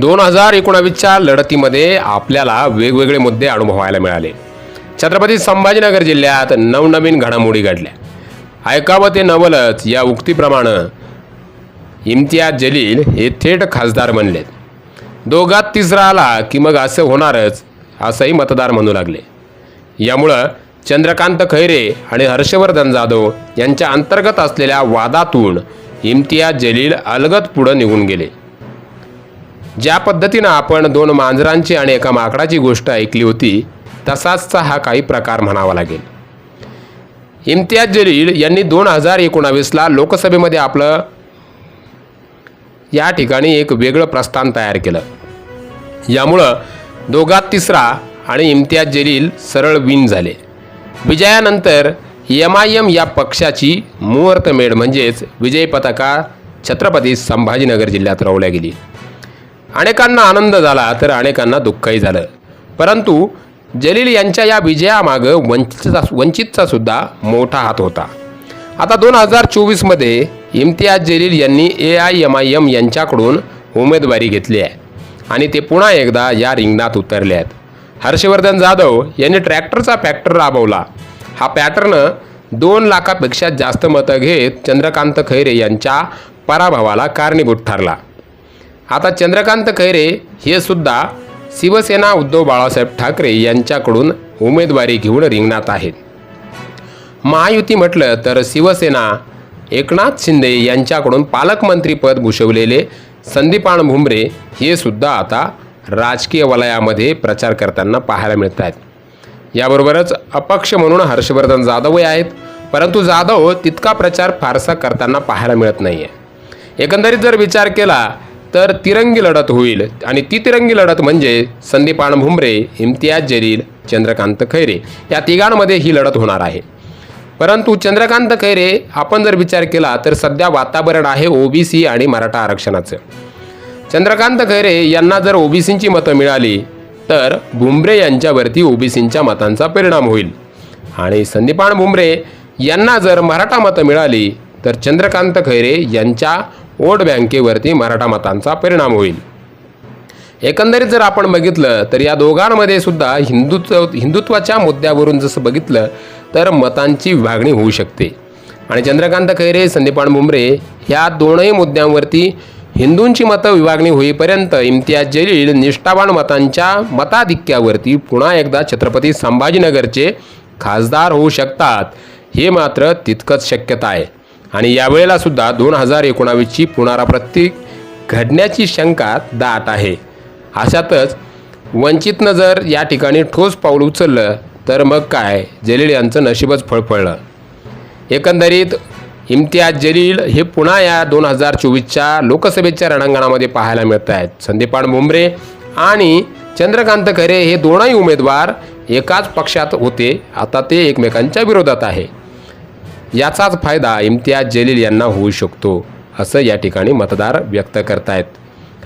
दोन हजार एकोणावीसच्या लढतीमध्ये आपल्याला वेगवेगळे मुद्दे अनुभवायला मिळाले. छत्रपती संभाजीनगर जिल्ह्यात नवनवीन घडामोडी घडल्या. ऐकावं ते नवलच या उक्तीप्रमाणे इम्तियाज जलील हे थेट खासदार बनलेत दोघात तिसरा आला की मग असं होणारच असंही मतदार म्हणू लागले. यामुळं चंद्रकांत खैरे आणि हर्षवर्धन जाधव यांच्या अंतर्गत असलेल्या वादातून इम्तियाज जलील अलगत पुढं निघून गेले. ज्या पद्धतीनं आपण दोन मांजरांची आणि एका माकडाची गोष्ट ऐकली होती तसाचचा हा काही प्रकार म्हणावा लागेल. इम्तियाज जलील यांनी दोन हजार एकोणावीसला लोकसभेमध्ये आपलं या ठिकाणी एक वेगळं प्रस्थान तयार केलं. यामुळं दोघात तिसरा आणि इम्तियाज जलील सरळ विन झाले. विजयानंतर एम आय एम या पक्षाची मुहूर्तमेढ म्हणजेच विजय पताका छत्रपती संभाजीनगर जिल्ह्यात रोवल्या गेली. अनेकांना आनंद झाला तर अनेकांना दुःखही झालं. परंतु जलील यांच्या या विजयामागं वंचितचा वंचितचा सुद्धा मोठा हात होता. आता दोन हजार चोवीसमध्ये इम्तियाज जलील यांनी A I M I M यांच्याकडून उमेदवारी घेतली आहे आणि ते पुन्हा एकदा या रिंगणात उतरले आहेत. हर्षवर्धन जाधव यांनी ट्रॅक्टरचा फॅक्टर राबवला. हा पॅटर्न दोन लाखापेक्षा जास्त मतं घेत चंद्रकांत खैरे यांच्या पराभवाला कारणीभूत ठरला. आता चंद्रकांत खैरे हे सुद्धा शिवसेना उद्धव बाळासाहेब ठाकरे यांच्याकडून उमेदवारी घेऊन रिंगणात आहेत. महायुती म्हटलं तर शिवसेना एकनाथ शिंदे यांच्याकडून पालकमंत्रीपद भूषवलेले संदीपान भुमरे हे सुद्धा आता राजकीय वलयामध्ये प्रचार करताना पाहायला मिळत आहेत याबरोबरच अपक्ष म्हणून हर्षवर्धन जाधवही आहेत परंतु जाधव तितका प्रचार फारसा करताना पाहायला मिळत नाही आहे एकंदरीत जर विचार केला तर तिरंगी लढत होईल आणि ती तिरंगी लढत म्हणजे संदीपान भुमरे इम्तियाज जलील चंद्रकांत खैरे या तिघांमध्ये ही लढत होणार आहे. परंतु चंद्रकांत खैरे आपण जर विचार केला तर सध्या वातावरण आहे ओबीसी आणि मराठा आरक्षणाचं. चंद्रकांत खैरे यांना जर ओबीसींची मतं मिळाली तर बुमरे यांच्यावरती ओबीसींच्या मतांचा परिणाम होईल. आणि संदीपान बुमरे यांना जर मराठा मतं मिळाली तर चंद्रकांत खैरे यांच्या वोट बँकेवरती मराठा मतांचा परिणाम होईल. एकंदरीत जर आपण बघितलं तर या दोघांमध्ये सुद्धा हिंदुत्व हिंदुत्वाच्या मुद्द्यावरून जसं बघितलं तर मतांची विभागणी होऊ शकते. आणि चंद्रकांत खैरे संदीपान बुमरे ह्या दोनही मुद्द्यांवरती हिंदूंची मतं विभागणी होईपर्यंत इम्तियाज जलील निष्ठावान मतांच्या मताधिक्यावरती पुन्हा एकदा छत्रपती संभाजीनगरचे खासदार होऊ शकतात हे मात्र तितकंच शक्यता आहे. आणि यावेळेला सुद्धा दोन हजार एकोणावीसची पुनरावृत्ती घडण्याची शंका दाट आहे. अशातच वंचितनं जर या ठिकाणी ठोस पाऊल उचललं तर मग काय? जलील यांचं नशीबच फळफळलं. एकंदरीत इम्तियाज जलील हे पुन्हा या दोन हजार चोवीसच्या लोकसभेच्या रणांगणामध्ये पाहायला मिळत आहेत. संदीपान मुंबरे आणि चंद्रकांत खरे हे दोनही उमेदवार एकाच पक्षात होते. आता ते एकमेकांच्या विरोधात आहे. याचाच फायदा इम्तियाज जलील यांना होऊ शकतो असं या ठिकाणी मतदार व्यक्त करतायत.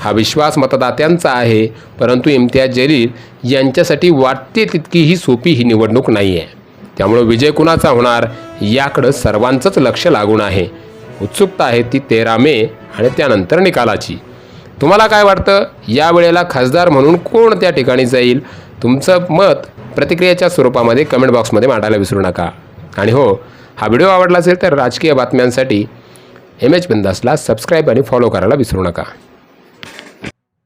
हा विश्वास मतदात्यांचा आहे परंतु इम्तियाज जलील यांच्यासाठी वाटते तितकी ही सोपी ही निवडणूक नाही आहे त्यामुळं विजय कुणाचा होणार याकडं सर्वांचंच लक्ष लागून आहे. उत्सुकता आहे ती तेरा मे आणि त्यानंतर निकालाची. तुम्हाला काय वाटतं? या वेळेला खासदार म्हणून कोण त्या ठिकाणी जाईल? तुमचं मत प्रतिक्रियेच्या स्वरूपामध्ये कमेंट बॉक्समध्ये मांडायला विसरू नका. आणि हो हा व्हिडिओ आवडला असेल तर राजकीय बातम्यांसाठी एम एच बिंदासला सबस्क्राईब आणि फॉलो करायला विसरू नका.